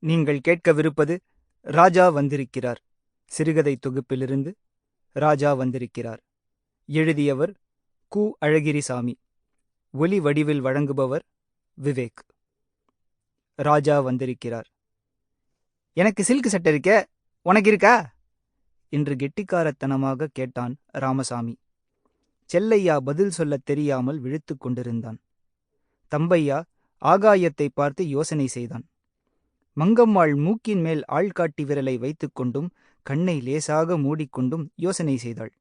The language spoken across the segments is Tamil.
நீங்கள் கேட்கவிருப்பது ராஜா வந்திருக்கிறார். சிறுகதை தொகுப்பிலிருந்து ராஜா வந்திருக்கிறார். எழுதியவர் கு. அழகிரிசாமி. ஒலி வடிவில் வழங்குபவர் விவேக். ராஜா வந்திருக்கிறார். எனக்கு சில்க் சட்டை இருக்க உனக்கு இருக்கா? என்று கெட்டிக்காரத்தனமாக கேட்டான் ராமசாமி. செல்லையா பதில் சொல்லத் தெரியாமல் விழித்து கொண்டிருந்தான். தம்பையா ஆகாயத்தை பார்த்து யோசனை செய்தான். மங்கம்மாள் மூக்கின் மேல் ஆள்காட்டி விரலை வைத்துக்கொண்டும் கண்ணை லேசாக மூடிக்கொண்டும் யோசனை செய்தாள்.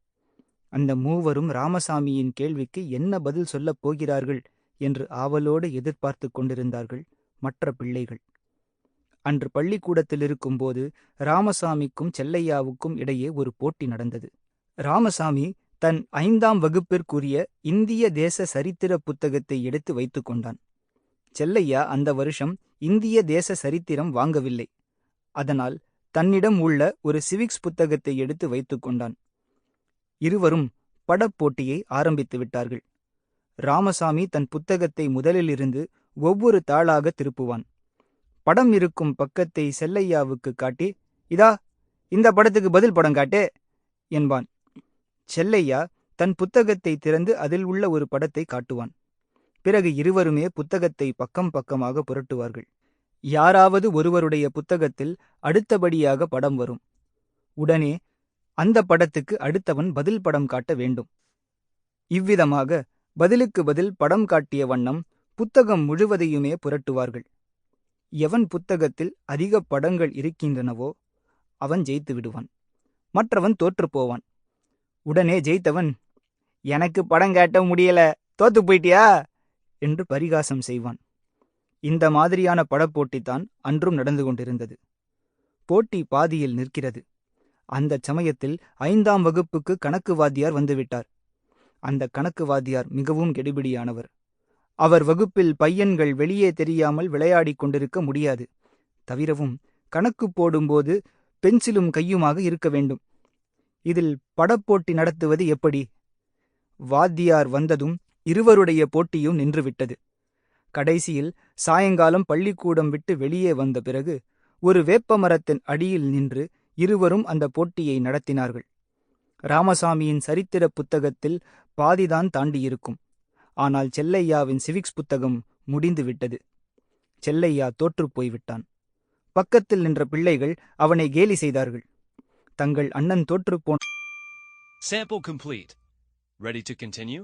அந்த மூவரும் ராமசாமியின் கேள்விக்கு என்ன பதில் சொல்லப் போகிறார்கள் என்று ஆவலோடு எதிர்பார்த்து கொண்டிருந்தார்கள் மற்ற பிள்ளைகள். அன்று பள்ளிக்கூடத்தில் இருக்கும்போது ராமசாமிக்கும் செல்லையாவுக்கும் இடையே ஒரு போட்டி நடந்தது. ராமசாமி தன் ஐந்தாம் வகுப்பிற்குரிய இந்திய தேச சரித்திர புத்தகத்தை எடுத்து வைத்துக் கொண்டான். செல்லையா அந்த வருஷம் இந்திய தேச சரித்திரம் வாங்கவில்லை. அதனால் தன்னிடம் உள்ள ஒரு சிவிக்ஸ் புத்தகத்தை எடுத்து வைத்துக் கொண்டான். இருவரும் படப்போட்டியை ஆரம்பித்து விட்டார்கள். ராமசாமி தன் புத்தகத்தை முதலிலிருந்து ஒவ்வொரு தாளாக திருப்புவான். படம் இருக்கும் பக்கத்தை செல்லையாவுக்கு காட்டி இதா இந்த படத்துக்கு பதில் படம் காட்டே என்பான். செல்லையா தன் புத்தகத்தை திறந்து அதில் உள்ள ஒரு படத்தை காட்டுவான். பிறகு இருவருமே புத்தகத்தை பக்கம் பக்கமாக புரட்டுவார்கள். யாராவது ஒருவருடைய புத்தகத்தில் அடுத்தபடியாக படம் வரும். உடனே அந்த படத்துக்கு அடுத்தவன் பதில் படம் காட்ட வேண்டும். இவ்விதமாக பதிலுக்கு பதில் படம் காட்டிய வண்ணம் புத்தகம் முழுவதையுமே புரட்டுவார்கள். எவன் புத்தகத்தில் அதிக படங்கள் இருக்கின்றனவோ அவன் ஜெயித்து விடுவான். மற்றவன் தோற்றுப்போவான் உடனே ஜெயித்தவன் எனக்கு படம் காட்ட முடியல தோத்து போயிட்டியா? என்று பரிகாசம் செய்வான். இந்த மாதிரியான படப்போட்டிதான் அன்றும் நடந்து கொண்டிருந்தது. போட்டி பாதியில் நிற்கிறது. அந்தச் சமயத்தில் ஐந்தாம் வகுப்புக்கு கணக்கு வாத்தியார் வந்துவிட்டார். அந்த கணக்கு வாத்தியார் மிகவும் கெடுபிடியானவர். அவர் வகுப்பில் பையன்கள் வெளியே தெரியாமல் விளையாடிக் கொண்டிருக்க முடியாது. தவிரவும் கணக்கு போடும்போது பென்சிலும் கையுமாக இருக்க வேண்டும். இதில் படப்போட்டி நடத்துவது எப்படி? வாத்தியார் வந்ததும் இருவருடைய போட்டியும் நின்றுவிட்டது. கடைசியில் சாயங்காலம் பள்ளிக்கூடம் விட்டு வெளியே வந்த பிறகு ஒரு வேப்பமரத்தின் அடியில் நின்று இருவரும் அந்த போட்டியை நடத்தினார்கள். ராமசாமியின் சரித்திர புத்தகத்தில் பாதிதான் தாண்டியிருக்கும். ஆனால் செல்லையாவின் சிவிக்ஸ் புத்தகம் முடிந்துவிட்டது. செல்லையா தோற்றுப் போய்விட்டான். பக்கத்தில் நின்ற பிள்ளைகள் அவனை கேலி செய்தார்கள். தங்கள் அண்ணன் தோற்றுப்போன் Sample complete. Ready to continue?